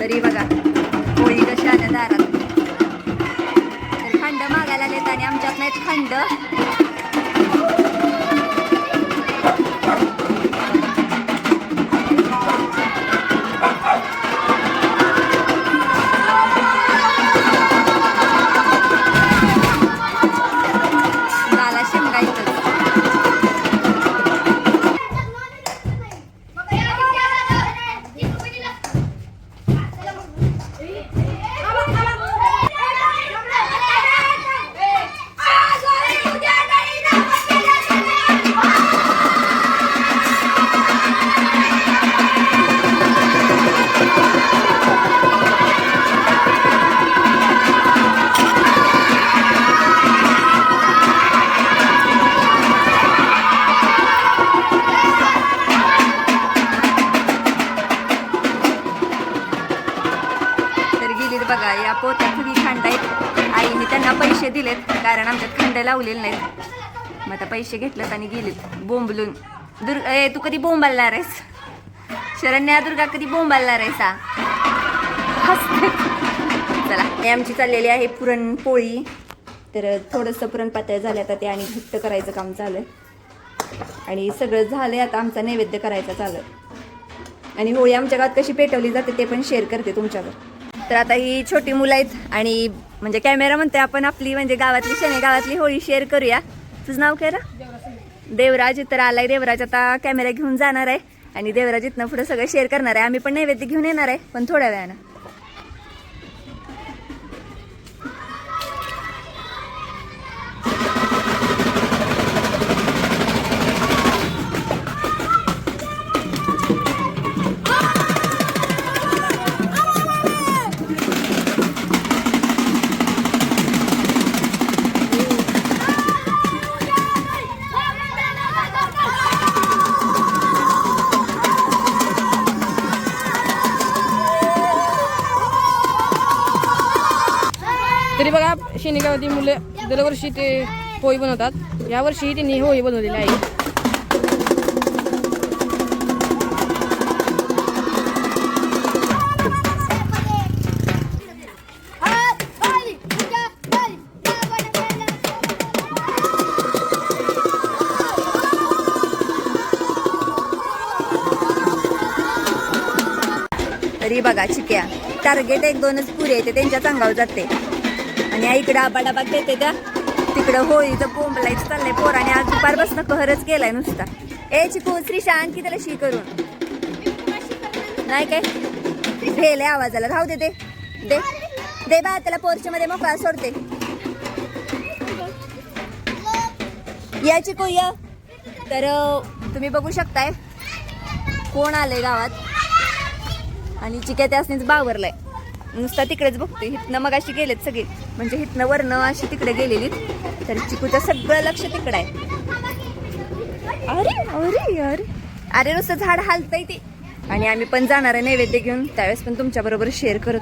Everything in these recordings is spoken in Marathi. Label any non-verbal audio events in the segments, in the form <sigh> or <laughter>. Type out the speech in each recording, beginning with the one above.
तरी बघा होळी कशी आल्या दारात. तर खंड मागायला आलेत आणि आमच्यात नाहीत खंड. कारण आमच्यात खंड लावलेले नाहीत. मग आता पैसे घेतलेत आणि गेलेत. बोंबलून. दुर्ग ए तू कधी बोंबालणार आहेस? शरण्या दुर्गा कधी बोंबालणार आहेस हा? चला हे आमची चाललेली आहे पुरणपोळी तर थोडंसं पुरण पातळ झालं आता ते आणि घट्ट करायचं काम चालू आहे. आणि सगळं झालंय आता आमचा नैवेद्य करायचा चालू आहे. आणि होळी आमच्या गावात कशी पेटवली जाते ते पण शेअर करते तुमच्यावर. तर आता ही छोटी मुलं आहेत आणि म्हणजे कॅमेरा म्हणते आपण आपली म्हणजे गावातली शनी गावातली होळी शेअर करूया. तुझं नाव काय देवराज तर आलाय. देवराज आता कॅमेरा घेऊन जाणार आहे आणि देवराज इथनं पुढे सगळं शेअर करणार आहे. आम्ही पण नैवेद्य घेऊन येणार आहे पण थोड्या वेळानं. तरी बघा शेनिगावातील मुलं दरवर्षी ते पोळी बनवतात. यावर्षीही त्यांनी होळी बनवलेली आहे. तरी बघा चिक्या. टार्गेट एक दोनच पुरे येते त्यांच्या अंगावर जाते. आणि या इकडं आबाडाबाग देते त्या तिकडं होळीचं बोंबलायचं चाललंय पोराने. आज दुपारपासून कहरच गेलाय नुसता. ए चिकू श्रीशा आणखी त्याला शी करून? नाही काय? भेले आवाजाला. राहू दे दे. दे. दे बा त्याला पोर्च मध्ये मोकळा सोडते. या चिकू या. तर तुम्ही बघू शकताय. कोण आलंय गावात? आणि चिक्या त्यासनीच बावरलाय. नुसता तिकडेच बघतोय. हिथनं मग अशी गेलेत सगळे. म्हणजे हिथनं वरनं अशी तिकडे गेलेली तर चिकूचं सगळं लक्ष तिकडं आहे. अरे अरे अरे. अरे नुसतं झाड हालतंय ते. आणि आम्ही पण जाणार आहे नैवेद्य घेऊन. त्यावेळेस पण तुमच्या बरोबर शेअर करत.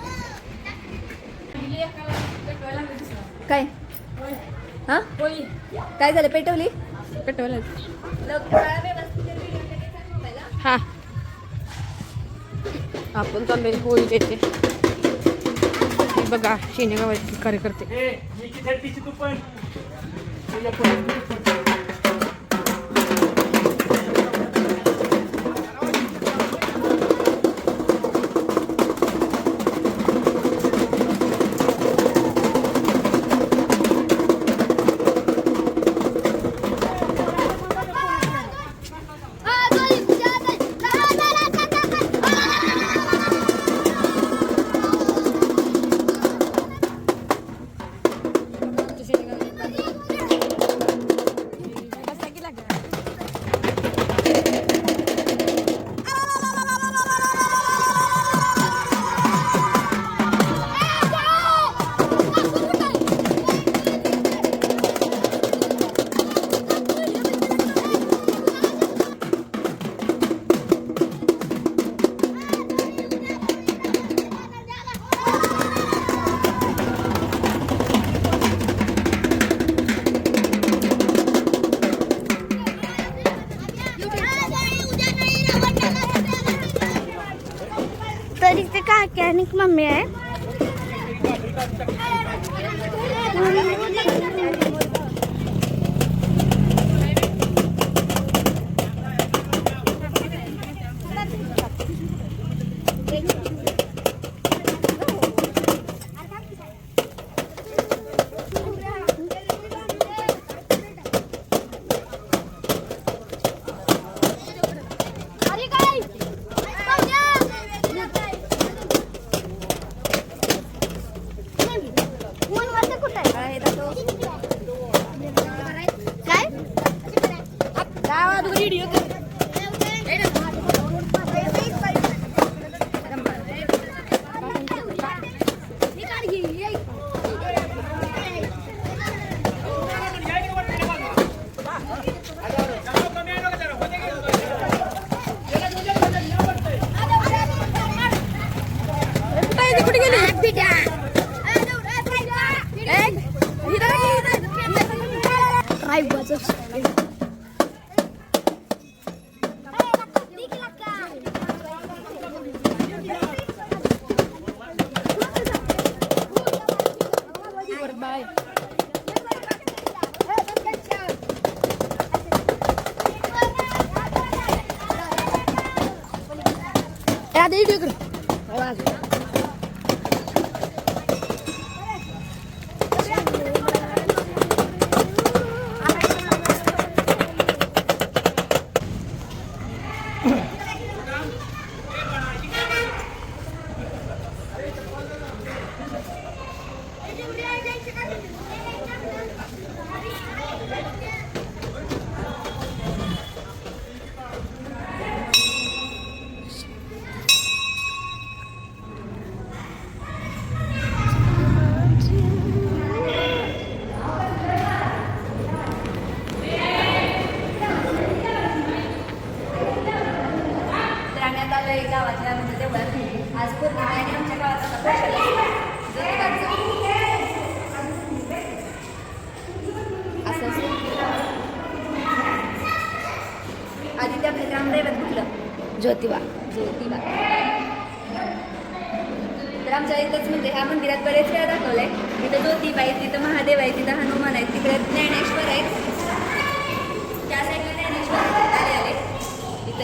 काय? हा? काय झालं? पेटवली? पेटवलं. हा. आपण चाललोय होळी येते हे बघा शेनिगावातील कार्यकर्ते.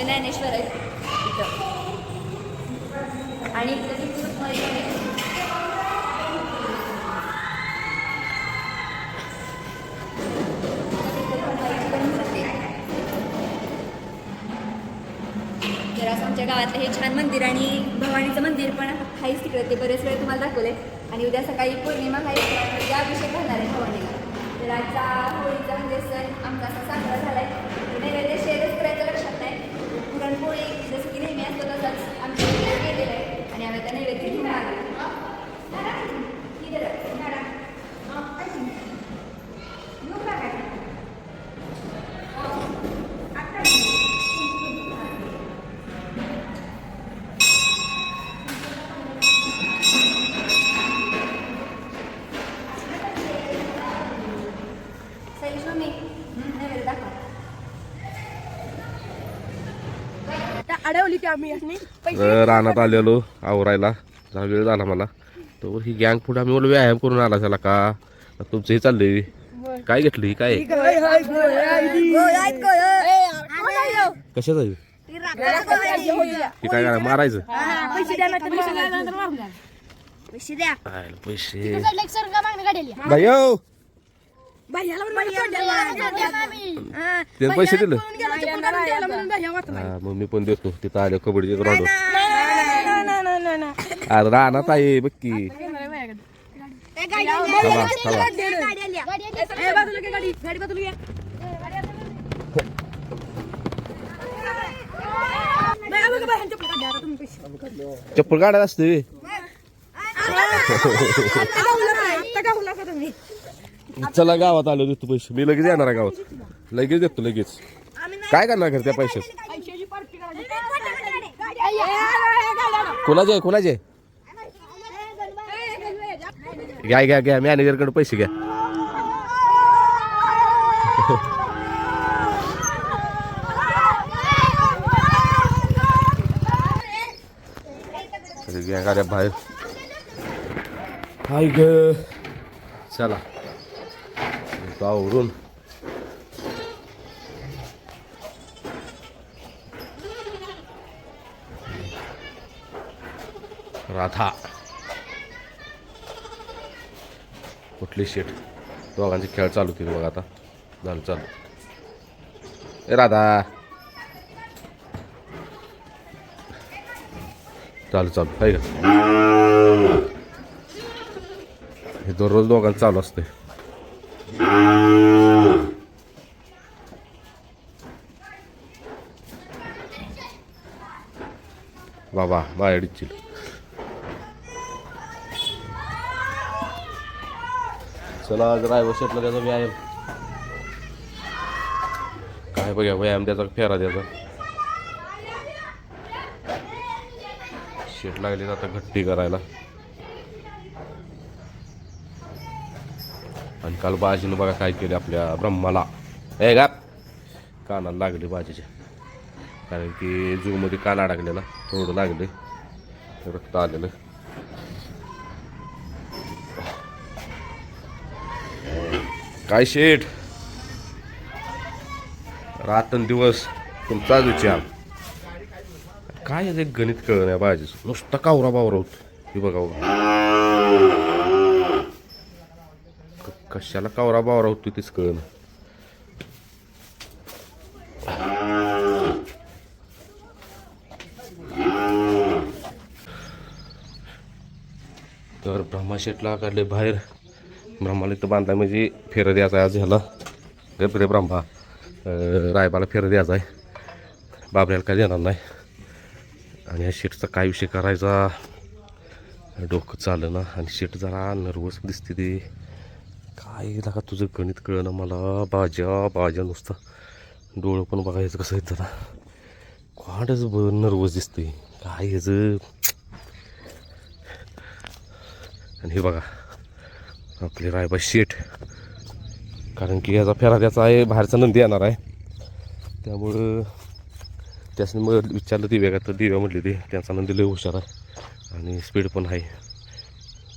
इथं ज्ञानेश्वर आहे इथं. आणि आहे. तर असं आमच्या गावातलं हे छान मंदिर आणि भवानीचं मंदिर पण आहेच तिकडे. ते बरेच वेळ तुम्हाला दाखवले. आणि उद्या सकाळी पौर्णिमा आहे म्हणजे अभिषेक घालणार आहे भवानीला. तर आजचा होळीचा म्हणजे सण आमचा असा साजरा झाला आहे नैवेद्य शेअरच करायचं लक्षात नाही पुरणपोळी जसं की नेहमी असतो तसंच आमच्या इकडे केलेलं आहे आणि आम्ही आता नैवेद्य घेऊन आलो इधर आहे, मॅडम. हा, ऐक ना. घेऊन टाका. आता सैश मम्मी नैवेद्य दाखवा अडवली की आम्ही रानात आलेलो आवरायला. जरा वेळ झाला मला. तर ही गँग पुढे आम्ही व्यायाम करून आला त्याला का? तुमचं हे चाललंय. काय घेतलं ही? काय? कशाच आहे? हे काय करा मारायचं? पैसे पैसे लेक्चर का मागणी काढली बायो भैयाला ते पैसे दिलं म्हणून हा मग मी पण देतो तिथं आलो कबड्डी ग्राउंड अरे रानात आहे बघ की थांबा थांबा गाडी गाडी बाजूला घ्या बाई, बघा, बाई, ह्यांच्या पुढे काढा आता तुम्ही पैसे. चप्पल काढायला असते चला गावात आलो देतो पैसे. मी लगेच येणार आहे गावात. लगेच देतो लगेच. काय करणार घर त्या पैशात कोणाचे कोणाचे? घ्या घ्या घ्या. मॅनेजरकडे पैसे घ्या. गाड्या बाहेर. हाय ग. चला. येतो आवरून राधा कुठली शेट दोघांचे खेळ चालू केले बघा आता. झालं चालू. ए राधा. चालू चालू. आहे का? हे दररोज दोघांचं चालू असते बाबा बायडीची चला आज रायवर शेटला त्याचा व्यायाम. काय बघा व्यायाम त्याचा फेरा त्याचा शेट लागली आता घट्टी करायला. आणि काल बाजीनं बघा काय केले आपल्या ब्रह्माला. ए गा कानाला लागली बाजीच्या कारण की जूमध्ये कान अडकलेला थोडं लागले. रक्त आलेलं. काय शेठ? रातन दिवस तुमचाच विचार काय आहे ते गणित कळ नाही पाहिजे नुसतं कावरा बावरा होत. हे बघा क- कशाला कावरा बावरा होतो तेच कळलं तर ब्रह्माशेटला काढले बाहेर. ब्रह्माला इथं बांधला म्हणजे फेरं द्यायचा आहे आज ह्याला. गप ब्रह्मा. रायबाला फेरं द्यायचा आहे. बाबऱ्याला काय देणार नाही. आणि ह्या शेटचा काय विषय करायचा? डोकं चाललं ना. आणि शेट जरा नर्वस दिसते ते. काय लागा तुझं गणित कळलं मला. बाज्या बाज्या नुसतं. डोळं पण बघायचं कसं आहे जरा क्वाडच ब नर्वस दिसते काय ह्याचं? आणि हे बघा आपले रायबा शेट कारण की याचा फेरा त्याचा आहे बाहेरचा नंदी येणार आहे. त्यामुळं त्यासनी मग विचारलं दिव्या तर दिव्या म्हटली ते त्यांचा नंदी लय हुशार आहे आणि स्पीड पण आहे.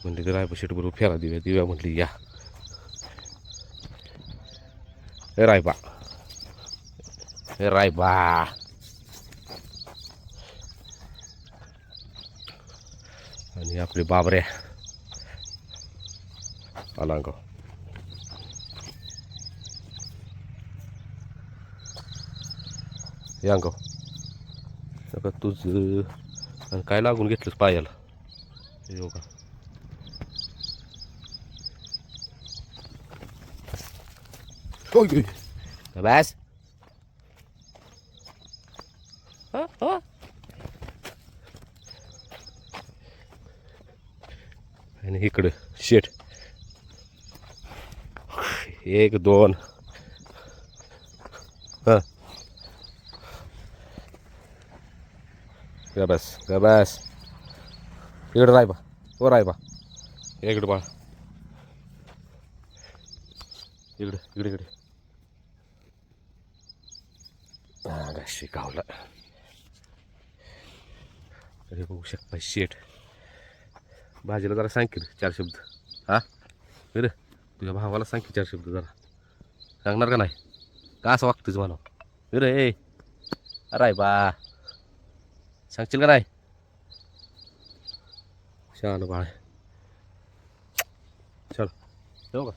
म्हणले ते रायबा शेट बरोबर फेरा दिव्या दिव्या म्हटली या. ए रायबा. ए रायबा. आणि आपले बाबऱ्या. आलांग यांग का तुझं आणि काय लागून घेतलंस पायाला? हे ओय. बस. हा, हा. आणि इकडं शेट एक दोन. हां. गा बस बस इकडं राय बा ओ राय बा. इकडं बाळ इकडं इकडे इकडे. हा शिकावला अरे बघू शकता शेट भाजीला जरा सांगेल चार शब्द. हा? बरं तुझ्या भावाला सांग की चार शब्द जरा. सांगणार का नाही? का असं वागतोच म्हणा रे ए अरे बा. सांगशील का नाही? छान बाळ. चल. ठेवू का?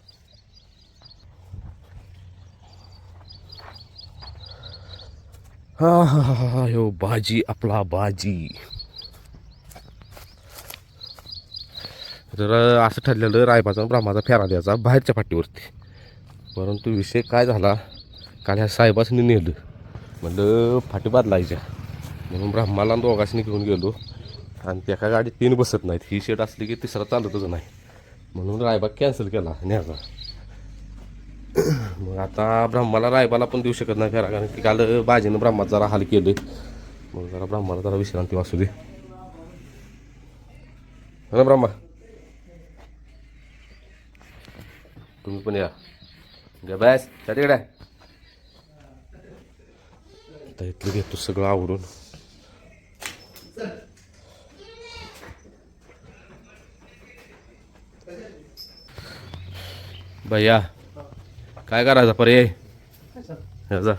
हा हा हा हा हो बाजी आपला बाजी. तर असं ठरलेलं रायबाचा ब्राह्माचा फेरा द्यायचा बाहेरच्या पाठीवरती परंतु विषय काय झाला? काल ह्या साहेबासनी नेलं. म्हणलं फाटी बदलायच्या. म्हणून ब्राह्माला दोघासनी घेऊन गेलो. आणि त्या एका गाडीत तीन बसत नाहीत. ही शेट असली की तिसरा चालतच नाही. म्हणून रायबा कॅन्सल केला न्याचा मग आता ब्रह्माला रायबाला पण देऊ शकत नाही फेरा कारण की काल बाजीनं ब्रह्मात जरा हाल केले मग जरा ब्रह्माला जरा विश्रांती वासू दे. ना ब्रह्मा तुम्ही पण या. गबॅस त्या तिकडे. आता इथलं घेतो सगळं आवडून भैया काय करायचा पर्याय ह्याचा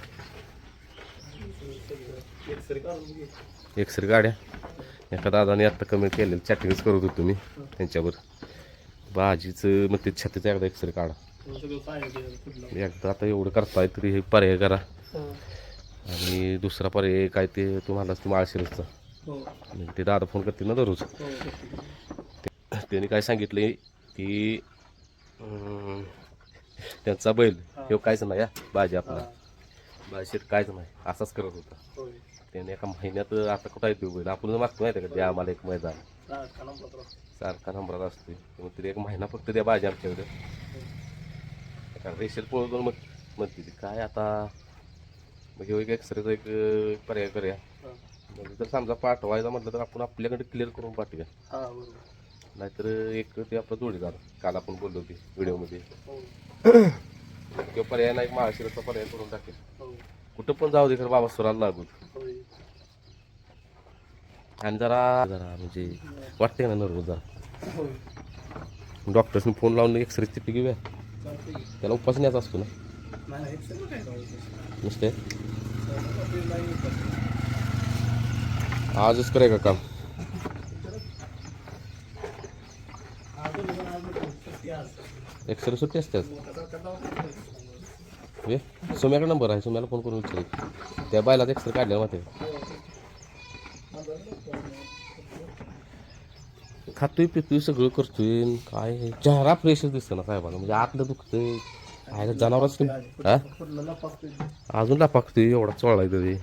सर गाड्या एका दादाने आत्ता कमी केलेलं चॅटिंगच करत होतो मी त्यांच्यावर. भाजीचं मग ते छातीचा एकदा एक्सरे काढा. एकदा आता एवढं करताय तरी हे पर्याय करा. आणि दुसरा पर्याय काय ते तुम्हाला ते माळशिरसचा. म्हणजे ते दादा फोन करतील ना दररोज. ते- त्यांनी काय सांगितले की त्यांचा बैल हे. कायच नाही हा, बाजी आपला. बाजीत कायच नाही असाच करत होता. त्याने एका महिन्यात आता कुठं येतो बैल? आपण मागतो माहिती का? द्या आम्हाला एक मैदान. सारखा नंबरात असते मग तरी एक महिना फक्त त्या बाजी आमच्याकडे. कारण रेषेत पळून मग म्हणते ती काय आता? मग ह्यो एक एक्सरेचा एक पर्याय करूया. म्हणजे जर समजा पाठवायचा म्हटलं तर आपण आपल्याकडे क्लिअर करून पाठवूया. नाहीतर एक ते आपलं जोडीदार. काल आपण बोललो होते व्हिडिओमध्ये. <coughs> किंवा पर्याय नाही महाशिरचा पर्याय करून टाकेल. कुठं पण जाऊ दे खरं बाबा सुराला लागून आणि जरा जरा म्हणजे वाटते ना नर्वस जरा. डॉक्टर्सनी फोन लावून एक्सरे चिठ्ठी घेऊया. त्याला उपासण्याचा असतो ना. नुसते आजच करे का काम? एक्सरे सुट्टी असते हे? सोम्याकडे नंबर आहे. सोम्याला फोन करून विचार. त्या बायला एक्सरे काढल्या माहिती खातोय पितोय सगळं करतोय काय चेहरा फ्रेश दिसतं ना साहेबाला. म्हणजे आतलं दुखतंय. काय जनावरच हा? अजून लापाकतोय एवढा चोळाय तरी.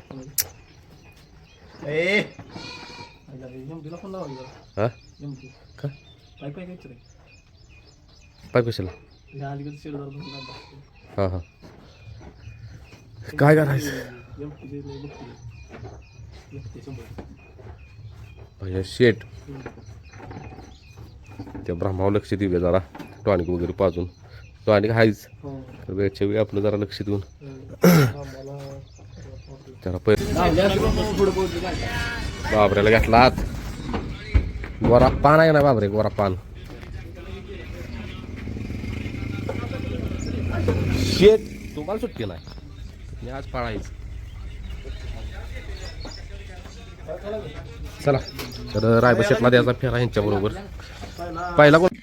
हा? का पाय कशाला? हा हा काय करायचं? भैया शेट त्या ब्रह्मावर लक्ष देऊया जरा टॉनिक वगैरे पाजून. टॉनिक आहेच तर वेळच्या वेळी आपलं जरा लक्ष देऊन. त्याला पहिले बाबऱ्याला घेतला आत गोरा पान आहे ना बाबरे गोरा पान. शेट तुम्हाला सुट्टी नाही. मी आज पाळायचं. चला. तर रायबा शेटला द्यायचा फेरा यांच्याबरोबर पहिला कोण?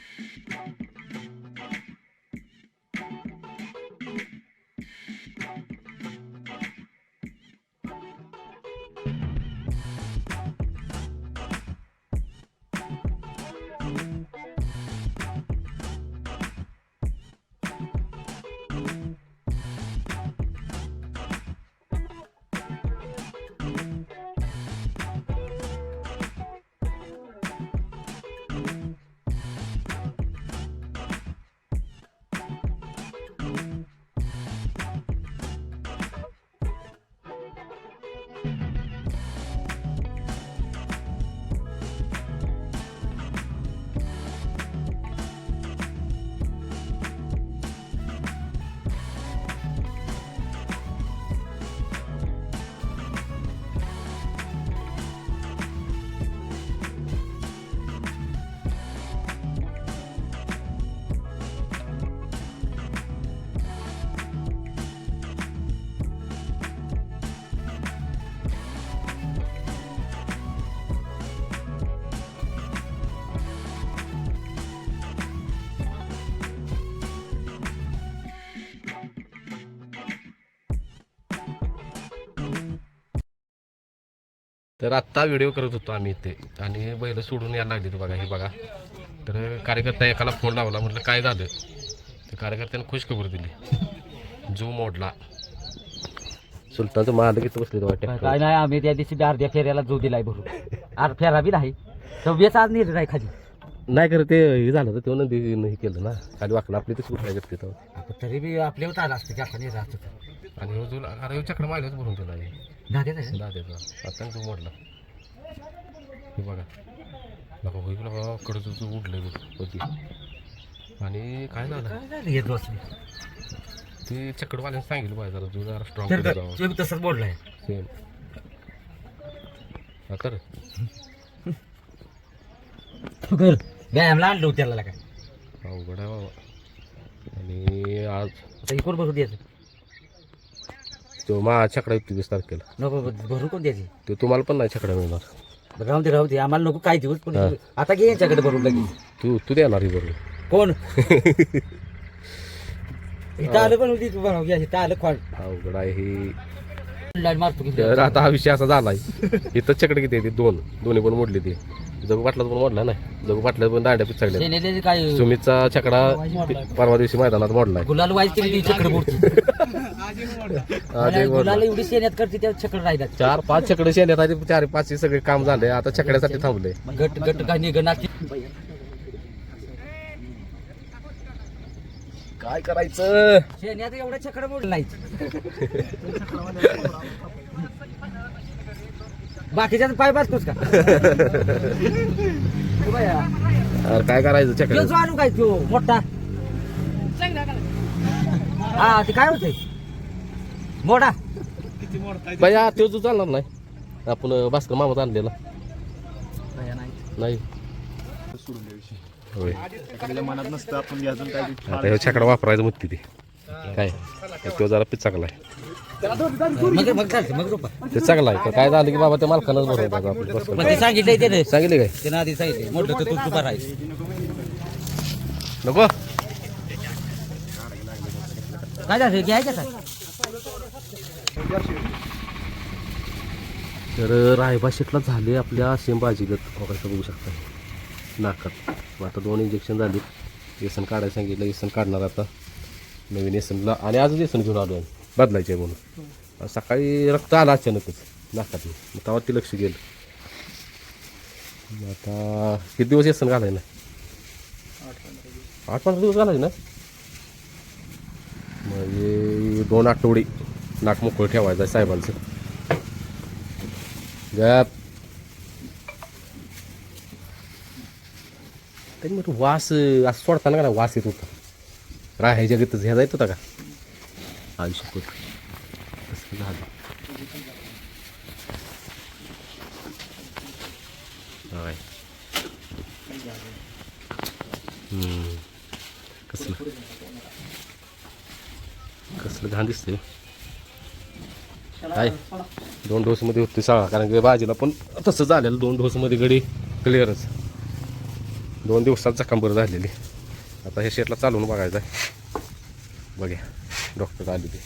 तर आत्ता व्हिडिओ करत होतो आम्ही इथे. आणि बैल सोडून यायला लागली बघा हे बघा. तर कार्यकर्ता एकाला फोन लावला म्हटलं काय झालं? तर कार्यकर्त्याने खुश खबर दिली. जू मोडला. सुलतानचं किती बसले वाटतं. काय नाही आम्ही त्या दिवशी अर्ध्या फेऱ्याला जो दिलाय भरून. अर्ध फेरा बी नाही. सव्वीस आज नेलं नाही खाली. नाही खरं ते हे झालं तर तेव्हा नंदी हे केलं ना. खाली वाकलं आपली तशी कुठल्या घेतली आपण तरी बी आपल्यावर आला असतं जास्त नाही राहत होतं आणि चक्र मारल्याच भरून दिला हे आता जो मोडला? हे बघा. बघा होईल बघा कडचं उडलं होती. आणि काय झालं? हे दोस्त? ते चकडवाल्याने सांगितलं पाहिजे जरा जो जरा स्ट्रॉंग ते तसंच बोललाय. सेम हा तर. कर. व्यायामला आणलं त्याला काय? अवघड आहे बाबा. आणि आज आता इकडून भरून द्यायचं तो मा छकडा येतो वीस तारखेला. नको भरून कोण द्यायची तो तुम्हाला पण नाही छकडा मिळणार. राहून दे राहू दे. आम्हाला नको काय दिवस पण हा. आता घे यांच्याकडे भरून लगेच. तू तू देणार बरोबर कोण? <laughs> इथं आलं पण होती तू बनव घ्या इथं आलं खोड अवघड आहे हे. लाईन मारतो की तर आता हा विषय असा झालाय. इथं चकडे किती आहे ते? दोन. दोन्ही पण मोडले ते. जगू पाटलाच पण मोडला नाही. जगू पाटला पण दांड्या पिचकल्या काय सुमितचा छकडा परवा दिवशी मैदानात मोडलाय. गुलाल ती चक्र मोडती मोडला. गुलाल एवढी शेण्यात करते त्या चक्र राहिला चार पाच छकडे शेण्यात आले चार पाच सगळे काम झाले. आता छकड्यासाठी थांबले. गट गट काय निघ नाकी काय करायचं? शेण्यात एवढं चक्र मोडलं नाही <laughs> बाकीच्या पाय बाजतोस का? <laughs> अरे काय करायचं छकड्या जो आणू काय तो मोठा. हा ते काय होते मोठा. बाया तो? जो चालणार नाही. आपण भास्कर मामात आणलेला. नाही होय. मनात नसतं आपण घ्यायचं काय आता हे छकडा वापरायचं म्हणते ती. काय? तो जरा पिच चांगला आहे मग मग चालते मग रोपा. ते चांगला आहे. तर काय झालं की बाबा ते मालकानंच बरोबर आपलं. बस मग ते सांगितलंय सांगितले काय? त्यानं आधी सांगितले मोठं तर तू नको. काय झालं? घ्यायचं तर रायबा शेटला झाले आपल्या सेम बाजीगत बघायचं बघू शकता. नाकात. मग आता दोन इंजेक्शन झाले. व्यसन काढायला सांगितलं. व्यसन काढणार आता. नवीन व्यसनला आणि आजच व्यसन घेऊन आलो आहे बदलायचे म्हणून. सकाळी रक्त आलं अचानकच नाकात मग तेव्हा ते लक्ष गेलं. आता किती दिवस व्यसन घालाय ना आठ पंधरा दिवस घालायचे ना? म्हणजे दोन आठवडी नाक मोकळं ठेवायचं साहेबांचं. गप. त्यांनी म्हटलं वास असं सोडताना का नाही वास येत होता? राहायच्या गतच ह्या जायत होता का? आयुष्य होत झालं. होय. कसलं? कसलं घाण दिसतंय? काय? दोन डोसमध्ये होते साळा कारण की भाजीला पण तसं झालेलं दोन डोसमध्ये गडी क्लिअरच दोन दिवसात जखम झालेली. आता हे शेटला चालवून बघायचं आहे बघ्या. डॉक्टर आले ते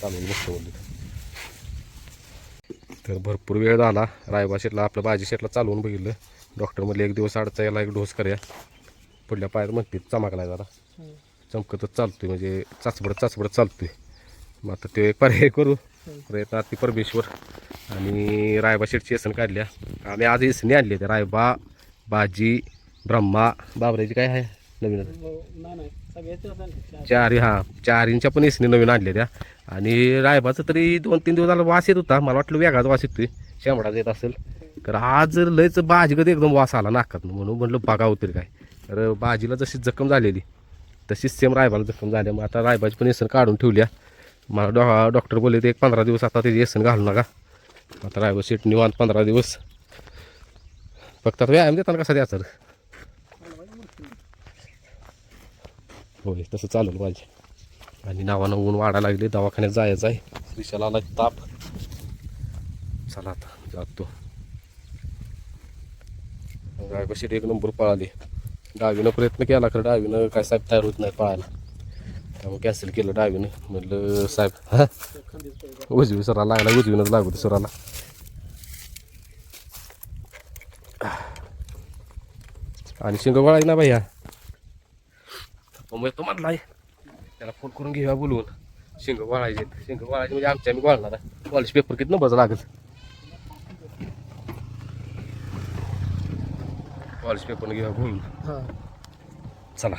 चालवून बघतो बोलले. तर भरपूर वेळ झाला. रायबा शेटला आपलं भाजी शेटला चालवून बघितलं. डॉक्टर म्हणले एक दिवस आडचा याला एक डोस करूया. पुढल्या पायात म्हणते चमकलाय जरा. चमकतच चालतोय म्हणजे चाचबडत चाचबडत चालतोय. मग आता तो एक पर्याय करू. प्रयत्न ती परमेश्वर आणि रायबा शेटची येसन काढल्या. आम्ही आज इसणी आणली ते रायबा बाजी ब्रह्मा बाबराची काय आहे? नवीन चार हा चार इंच्या पण येसनी नवीन आणल्या त्या. आणि रायबाचं तरी दोन तीन दिवस झाला वास येत होता. मला वाटलं वेगळाच वास येतोय. शेंबडाच येत असेल. तर आज लयच बाजीगत एकदम वास आला नाकात म्हणून म्हटलं बघा उतर काय. तर बाजीला जशी जखम झालेली तशीच सेम रायबाला जखम झाली. मग आता रायबाची पण येसन काढून ठेवल्या. मला डॉ डॉक्टर बोलले ते एक पंधरा दिवस आता ते येसन घालू नका. आता रायबा सीट निवांत पंधरा दिवस. फक्त आता व्यायाम देताना कसा द्यायचा? होय तसं चालेल पाहिजे आणि नावानं ऊन वाढायला लागले दवाखान्यात जायचं आहे. विशाला आला ताप. चला आता जातो. रायबा एक नंबर पळाली. डावीनं प्रयत्न केला खरं डावीनं काय साहेब तयार होत नाही पळायला. त्यामुळे कॅन्सल केलं डावीनं. म्हटलं साहेब हा? उजवी सरा लागला उजवीनंच लागू दे सराला. आणि शिंग वळायला ना भैया? मग तो म्हणला त्याला फोन करून घेऊया बोलवून. शिंग वळायचे शिंग वळायचे म्हणजे आमच्या आम्ही वळणार कॉलेज पेपर किती नंबरचा लागेल? कॉलेज पेपर घेऊया बोलून. चला.